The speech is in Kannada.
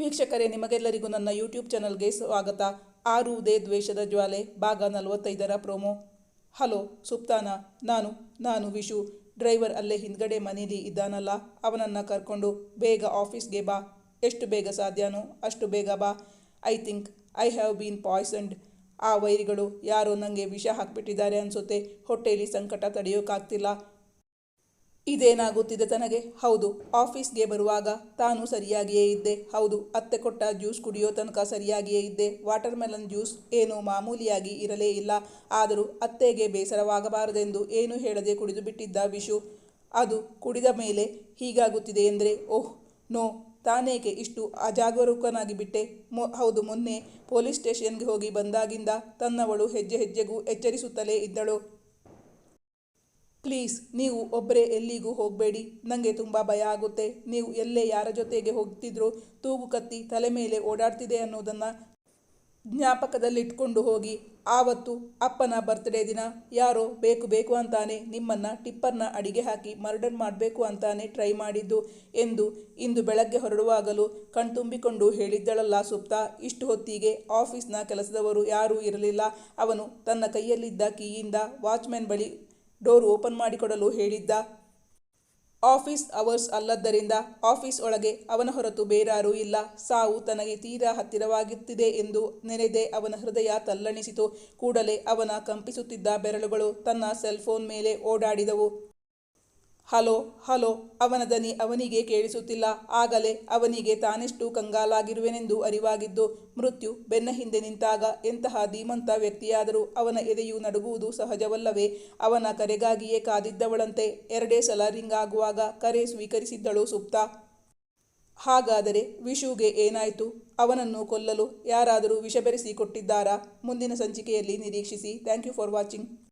ವೀಕ್ಷಕರೇ, ನಿಮಗೆಲ್ಲರಿಗೂ ನನ್ನ ಯೂಟ್ಯೂಬ್ ಚಾನಲ್ಗೆ ಸ್ವಾಗತ. ಆರುವುದೇ ದ್ವೇಷದ ಜ್ವಾಲೆ, ಭಾಗ ನಲವತ್ತೈದರ ಪ್ರೋಮೋ ಹಲೋ ಸುಪ್ತಾನ. ನಾನು ನಾನು ವಿಶು. ಡ್ರೈವರ್ ಅಲ್ಲೇ ಹಿಂದ್ಗಡೆ ಮನೇಲಿ ಇದ್ದಾನಲ್ಲ, ಅವನನ್ನು ಕರ್ಕೊಂಡು ಬೇಗ ಆಫೀಸ್ಗೆ ಬಾ. ಎಷ್ಟು ಬೇಗ ಸಾಧ್ಯನೋ ಅಷ್ಟು ಬೇಗ ಬಾ. I think I have been poisoned ಆ ವೈರಿಗಳು ಯಾರೋ ನನಗೆ ವಿಷ ಹಾಕ್ಬಿಟ್ಟಿದ್ದಾರೆ ಅನಿಸುತ್ತೆ. ಹೊಟ್ಟೆಯಲ್ಲಿ ಸಂಕಟ ತಡೆಯೋಕ್ಕಾಗ್ತಿಲ್ಲ ಇದೇನಾಗುತ್ತಿದೆ ತನಗೆ? ಹೌದು, ಆಫೀಸ್ಗೆ ಬರುವಾಗ ತಾನು ಸರಿಯಾಗಿಯೇ ಇದ್ದೆ. ಹೌದು, ಅತ್ತೆ ಕೊಟ್ಟ ಜ್ಯೂಸ್ ಕುಡಿಯೋ ತನಕ ಸರಿಯಾಗಿಯೇ ಇದ್ದೆ. ವಾಟರ್ ಮೆಲನ್ ಜ್ಯೂಸ್ ಏನು ಮಾಮೂಲಿಯಾಗಿ ಇರಲೇ ಇಲ್ಲ. ಆದರೂ ಅತ್ತೆಗೆ ಬೇಸರವಾಗಬಾರದೆಂದು ಏನು ಹೇಳದೆ ಕುಡಿದು ಬಿಟ್ಟಿದ್ದ ವಿಶು, ಅದು ಕುಡಿದ ಮೇಲೆ ಹೀಗಾಗುತ್ತಿದೆ ಎಂದರೆ? ಓಹ್, ನೋ, ತಾನೇಕೆ ಇಷ್ಟು ಅಜಾಗರೂಕನಾಗಿ ಬಿಟ್ಟೆ? ಮೊ, ಹೌದು, ಮೊನ್ನೆ ಪೊಲೀಸ್ ಸ್ಟೇಷನ್ಗೆ ಹೋಗಿ ಬಂದಾಗಿಂದ ತನ್ನವಳು ಹೆಜ್ಜೆ ಹೆಜ್ಜೆಗೂ ಎಚ್ಚರಿಸುತ್ತಲೇ ಇದ್ದಳು. ಪ್ಲೀಸ್, ನೀವು ಒಬ್ಬರೇ ಎಲ್ಲಿಗೂ ಹೋಗಬೇಡಿ. ನನಗೆ ತುಂಬ ಭಯ ಆಗುತ್ತೆ. ನೀವು ಎಲ್ಲೇ ಯಾರ ಜೊತೆಗೆ ಹೋಗ್ತಿದ್ರು ತೂಗು ಕತ್ತಿ ತಲೆ ಮೇಲೆ ಓಡಾಡ್ತಿದೆ ಅನ್ನೋದನ್ನು ಜ್ಞಾಪಕದಲ್ಲಿಟ್ಕೊಂಡು ಹೋಗಿ. ಆವತ್ತು ಅಪ್ಪನ ಬರ್ತ್ಡೇ ದಿನ. ಯಾರೋ ಬೇಕು ಬೇಕು ಅಂತಾನೆ ನಿಮ್ಮನ್ನು ಟಿಪ್ಪರ್ನ ಅಡಿಗೆ ಹಾಕಿ ಮರ್ಡರ್ ಮಾಡಬೇಕು ಅಂತಾನೆ ಟ್ರೈ ಮಾಡಿದ್ದು ಎಂದು ಇಂದು ಬೆಳಗ್ಗೆ ಹೊರಡುವಾಗಲೂ ಕಣ್ತುಂಬಿಕೊಂಡು ಹೇಳಿದ್ದಳಲ್ಲ ಸುಪ್ತಾ. ಇಷ್ಟು ಹೊತ್ತಿಗೆ ಆಫೀಸ್ನ ಕೆಲಸದವರು ಯಾರೂ ಇರಲಿಲ್ಲ. ಅವನು ತನ್ನ ಕೈಯಲ್ಲಿದ್ದ ಕೀಯಿಂದ ವಾಚ್ಮ್ಯಾನ್ ಬಳಿ ಡೋರ್ ಓಪನ್ ಮಾಡಿಕೊಡಲು ಹೇಳಿದ್ದ. ಆಫೀಸ್ ಅವರ್ಸ್ ಅಲ್ಲದ್ದರಿಂದ ಆಫೀಸ್ ಒಳಗೆ ಅವನ ಹೊರತು ಬೇರಾರೂ ಇಲ್ಲ. ಸಾವು ತನಗೆ ತೀರಾ ಹತ್ತಿರವಾಗುತ್ತಿದೆ ಎಂದು ನೆನೆದೇ ಅವನ ಹೃದಯ ತಲ್ಲಣಿಸಿತು. ಕೂಡಲೇ ಅವನ ಕಂಪಿಸುತ್ತಿದ್ದ ಬೆರಳುಗಳು ತನ್ನ ಸೆಲ್ಫೋನ್ ಮೇಲೆ ಓಡಾಡಿದವು. ಹಲೋ ಹಲೋ, ಅವನ ದನಿ ಅವನಿಗೆ ಕೇಳಿಸುತ್ತಿಲ್ಲ. ಆಗಲೇ ಅವನಿಗೆ ತಾನೆಷ್ಟು ಕಂಗಾಲಾಗಿರುವೆನೆಂದು ಅರಿವಾಗಿದ್ದು, ಮೃತ್ಯು ಬೆನ್ನ ಹಿಂದೆ ನಿಂತಾಗ ಎಂತಹ ಧೀಮಂತ ವ್ಯಕ್ತಿಯಾದರೂ ಅವನ ಎದೆಯು ನಡುಗುವುದು ಸಹಜವಲ್ಲವೇ? ಅವನ ಕರೆಗಾಗಿಯೇ ಕಾದಿದ್ದವಳಂತೆ ಎರಡೇ ಸಲ ರಿಂಗ್ ಆಗುವಾಗ ಕರೆ ಸ್ವೀಕರಿಸಿದ್ದಳು ಸುಪ್ತ. ಹಾಗಾದರೆ ವಿಷುಗೆ ಏನಾಯಿತು? ಅವನನ್ನು ಕೊಲ್ಲಲು ಯಾರಾದರೂ ವಿಷ ಬೆರೆಸಿ ಕೊಟ್ಟಿದ್ದಾರಾ? ಮುಂದಿನ ಸಂಚಿಕೆಯಲ್ಲಿ ನಿರೀಕ್ಷಿಸಿ. Thank you for watching.